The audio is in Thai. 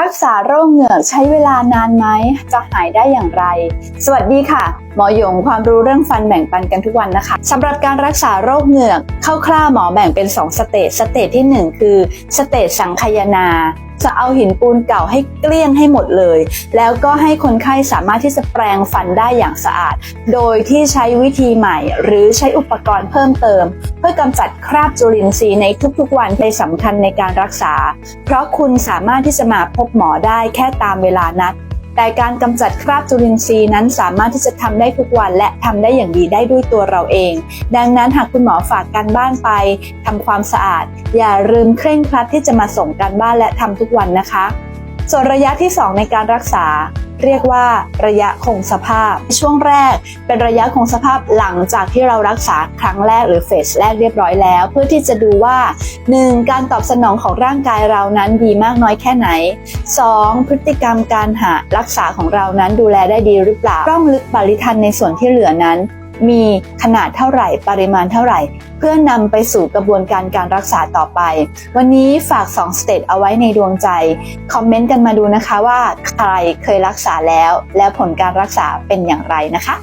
รักษาโรคเหงือกใช้เวลานานไหม จะหายได้อย่างไร สวัสดีค่ะ หมอหยงความรู้เรื่องฟันแบ่งปันกันทุกวันนะคะสำหรับการรักษาโรคเหงือกคร่าวๆหมอแบ่งเป็น 2 สเตจสเตจที่ 1 คือสเตจสังคายนาจะเอาหินปูนเก่าให้เกลี้ยงให้หมดเลย แล้วก็ให้คนไข้สามารถที่จะแปรงฟันได้อย่างสะอาด โดยที่ใช้วิธีใหม่ หรือใช้อุปกรณ์เพิ่มเติม เพื่อกำจัดคราบจุลินทรีย์ในทุกๆวันเป็นสำคัญในการรักษา เพราะคุณสามารถที่จะมาพบหมอได้แค่ตามเวลานัด แต่การกำจัดคราบจุลินทรีย์นั้นสามารถที่จะทำได้ทุกวันและทำได้อย่างดีได้ด้วยตัวเราเอง ดังนั้นหากคุณหมอฝากการบ้านไปทำความสะอาด อย่าลืมเคร่งครัดที่จะมาส่งการบ้านและทำทุกวันนะคะ ส่วนระยะที่ 2 ในการรักษา เรียกว่าระยะคงสภาพ ช่วงแรกเป็นระยะคงสภาพหลังจากที่เรารักษาครั้งแรกหรือเฟสแรกเรียบร้อยแล้ว เพื่อที่จะดูว่า 1. การตอบสนองของร่างกายเรานั้นดีมากน้อยแค่ไหน 2. พฤติกรรมการหารักษาของเรานั้นดูแลได้ดีหรือเปล่าร่องลึกปริทันในส่วนที่เหลือนั้น มีขนาดเท่าไหร่ ปริมาณเท่าไหร่ เพื่อนำไปสู่กระบวนการการรักษาต่อไป วันนี้ฝาก 2 สเตจเอาไว้ในดวงใจ คอมเมนต์กันมาดูนะคะว่าใครเคยรักษาแล้ว แล้วผลการรักษาเป็นอย่างไรนะคะ